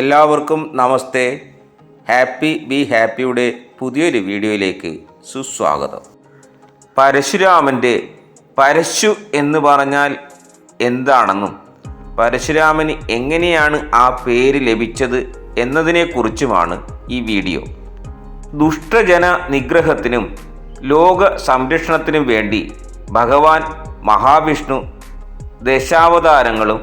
എല്ലാവർക്കും നമസ്തേ. Happy be ഹാപ്പിയുടെ പുതിയൊരു വീഡിയോയിലേക്ക് സുസ്വാഗതം. പരശുരാമന്റെ പരശു എന്ന് പറഞ്ഞാൽ എന്താണെന്നും പരശുരാമന് എങ്ങനെയാണ് ആ പേര് ലഭിച്ചത് എന്നതിനെക്കുറിച്ചുമാണ് ഈ വീഡിയോ. ദുഷ്ടജന നിഗ്രഹത്തിനും ലോക സംരക്ഷണത്തിനും വേണ്ടി ഭഗവാൻ മഹാവിഷ്ണു ദശാവതാരങ്ങളും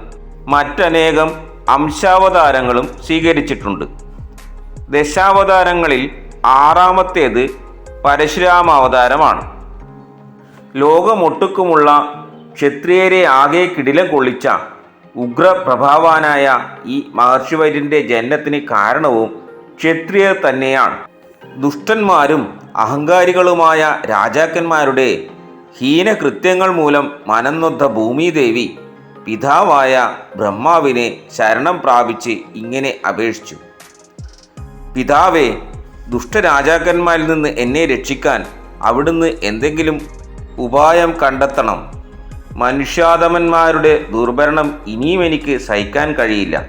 മറ്റനേകം അംശാവതാരങ്ങളും സ്വീകരിച്ചിട്ടുണ്ട്. ദശാവതാരങ്ങളിൽ ആറാമത്തേത് പരശുരാമാവതാരമാണ്. ലോകമൊട്ടുക്കുമുള്ള ക്ഷത്രിയരെ ആകെ കിടിലം കൊള്ളിച്ച ഉഗ്രപ്രഭാവാനായ ഈ മഹർഷിവര്യന്റെ ജനനത്തിന് കാരണവും ക്ഷത്രിയർ തന്നെയാണ്. ദുഷ്ടന്മാരും അഹങ്കാരികളുമായ രാജാക്കന്മാരുടെ ഹീനകൃത്യങ്ങൾ മൂലം മനംനൊദ്ധ ഭൂമിദേവി പിതാവായ ബ്രഹ്മാവിനെ ശരണം പ്രാപിച്ച് ഇങ്ങനെ അപേക്ഷിച്ചു. പിതാവേ ദുഷ്ടരാജാക്കന്മാരിൽ നിന്ന് എന്നെ രക്ഷിക്കാൻ അവിടുന്ന് എന്തെങ്കിലും ഉപായം കണ്ടെത്തണം. മനുഷ്യാതമന്മാരുടെ ദുർഭരണം ഇനിയും എനിക്ക് സഹിക്കാൻ കഴിയില്ല.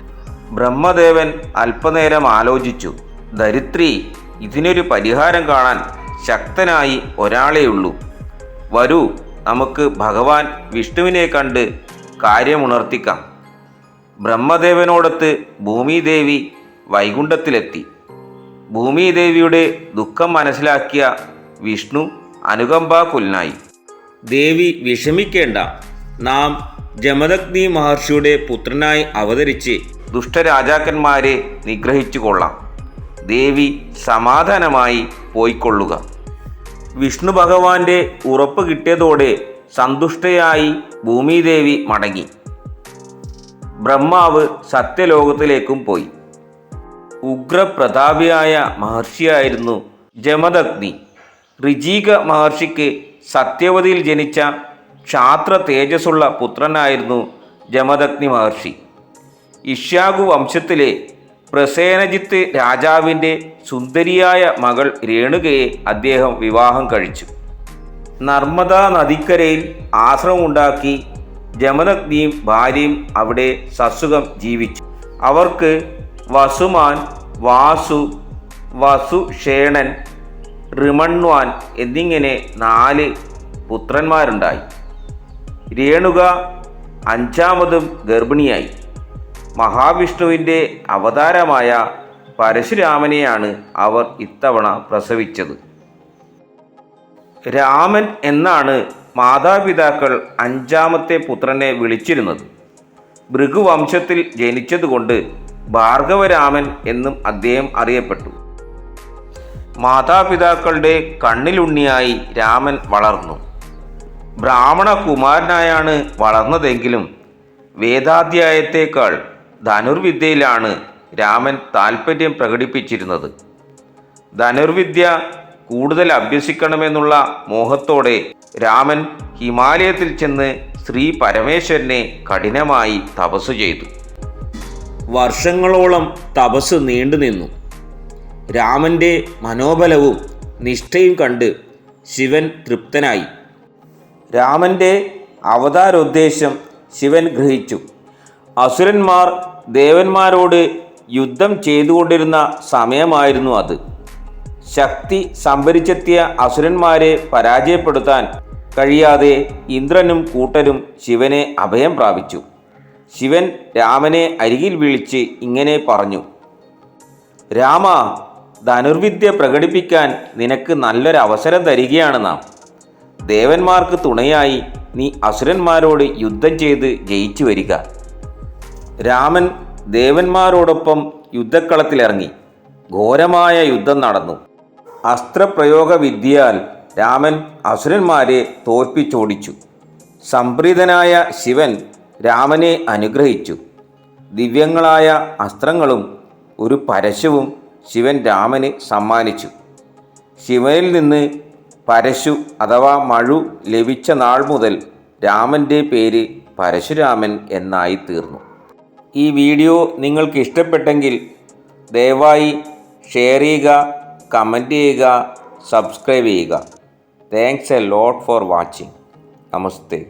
ബ്രഹ്മദേവൻ അല്പനേരം ആലോചിച്ചു. ധരിത്രി ഇതിനൊരു പരിഹാരം കാണാൻ ശക്തനായി ഒരാളേയുള്ളൂ. വരൂ നമുക്ക് ഭഗവാൻ വിഷ്ണുവിനെ കണ്ട് കാര്യമുണർത്തിക്കാം. ബ്രഹ്മദേവനോടൊത്ത് ഭൂമിദേവി വൈകുണ്ഠത്തിലെത്തി. ഭൂമിദേവിയുടെ ദുഃഖം മനസ്സിലാക്കിയ വിഷ്ണു അനുകമ്പാകുലനായി ദേവി വിഷമിക്കേണ്ട. നാം ജമദഗ്നി മഹർഷിയുടെ പുത്രനായി അവതരിച്ച് ദുഷ്ടരാജാക്കന്മാരെ നിഗ്രഹിച്ചു കൊള്ളാം ദേവി സമാധാനമായി പോയിക്കൊള്ളുക. വിഷ്ണു ഭഗവാന്റെ ഉറപ്പ് കിട്ടിയതോടെ സന്തുഷ്ടയായി ഭൂമിദേവി മടങ്ങി. ബ്രഹ്മാവ് സത്യലോകത്തിലേക്കും പോയി. ഉഗ്രപ്രതാപിയായ മഹർഷിയായിരുന്നു ജമദഗ്നി. ഋജീക മഹർഷിക്ക് സത്യവതിയിൽ ജനിച്ച ക്ഷാത്ര തേജസ്സുള്ള പുത്രനായിരുന്നു ജമദഗ്നി മഹർഷി. ഇഷ്യാഗു വംശത്തിലെ പ്രസേനജിത്ത് രാജാവിന്റെ സുന്ദരിയായ മകൾ രേണുകയെ അദ്ദേഹം വിവാഹം കഴിച്ചു. നർമ്മദാ നദിക്കരയിൽ ആശ്രമമുണ്ടാക്കി ജമനഗ്നിയും ഭാര്യയും അവിടെ സസുഖം ജീവിച്ചു. അവർക്ക് വസുമാൻ വാസു വസുഷേണൻ റിമൺവാൻ എന്നിങ്ങനെ നാല് പുത്രന്മാരുണ്ടായി. രേണുക അഞ്ചാമതും ഗർഭിണിയായി. മഹാവിഷ്ണുവിന്റെ അവതാരമായ പരശുരാമനെയാണ് അവർ ഇത്തവണ പ്രസവിച്ചത്. രാമൻ എന്നാണ് മാതാപിതാക്കൾ അഞ്ചാമത്തെ പുത്രനെ വിളിച്ചിരുന്നത്. ഭൃഗുവംശത്തിൽ ജനിച്ചതുകൊണ്ട് ഭാർഗവരാമൻ എന്നും അദ്ദേഹം അറിയപ്പെട്ടു. മാതാപിതാക്കളുടെ കണ്ണിലുണ്ണിയായി രാമൻ വളർന്നു. ബ്രാഹ്മണ കുമാരനായാണ് വളർന്നതെങ്കിലും വേദാധ്യായത്തേക്കാൾ ധനുർവിദ്യയിലാണ് രാമൻ താൽപ്പര്യം പ്രകടിപ്പിച്ചിരുന്നത്. ധനുർവിദ്യ കൂടുതൽ അഭ്യസിക്കണമെന്നുള്ള മോഹത്തോടെ രാമൻ ഹിമാലയത്തിൽ ചെന്ന് ശ്രീ പരമേശ്വരനെ കഠിനമായി തപസ് ചെയ്തു. വർഷങ്ങളോളം തപസ് നീണ്ടുനിന്നു രാമന്റെ മനോബലവും നിഷ്ഠയും കണ്ട് ശിവൻ തൃപ്തനായി. രാമന്റെ അവതാരോദ്ദേശം ശിവൻ ഗ്രഹിച്ചു. അസുരന്മാർ ദേവന്മാരോട് യുദ്ധം ചെയ്തുകൊണ്ടിരുന്ന സമയമായിരുന്നു അത്. ശക്തി സംഭരിച്ചെത്തിയ അസുരന്മാരെ പരാജയപ്പെടുത്താൻ കഴിയാതെ ഇന്ദ്രനും കൂട്ടരും ശിവനെ അഭയം പ്രാപിച്ചു. ശിവൻ രാമനെ അരികിൽ വിളിച്ച് ഇങ്ങനെ പറഞ്ഞു രാമ ധനുർവിദ്യ പ്രകടിപ്പിക്കാൻ നിനക്ക് നല്ലൊരു അവസരം തരികയാണ് നാം. ദേവന്മാർക്ക് തുണയായി നീ അസുരന്മാരോട് യുദ്ധം ചെയ്ത് ജയിച്ചു വരിക. രാമൻ ദേവന്മാരോടൊപ്പം യുദ്ധക്കളത്തിലിറങ്ങി. ഘോരമായ യുദ്ധം നടന്നു. അസ്ത്രപ്രയോഗ വിദ്യയാൽ രാമൻ അസുരന്മാരെ തോൽപ്പിച്ചോടിച്ചു. സംപ്രീതനായ ശിവൻ രാമനെ അനുഗ്രഹിച്ചു. ദിവ്യങ്ങളായ അസ്ത്രങ്ങളും ഒരു പരശുവും ശിവൻ രാമന് സമ്മാനിച്ചു. ശിവനിൽ നിന്ന് പരശു അഥവാ മഴു ലഭിച്ച നാൾ മുതൽ രാമന്റെ പേര് പരശുരാമൻ എന്നായി തീർന്നു. ഈ വീഡിയോ നിങ്ങൾക്ക് ഇഷ്ടപ്പെട്ടെങ്കിൽ ദയവായി ഷെയർ ചെയ്യുക കമന്റ് ചെയ്യുക സബ്സ്ക്രൈബ് ചെയ്യുക. Thanks a lot for watching namaste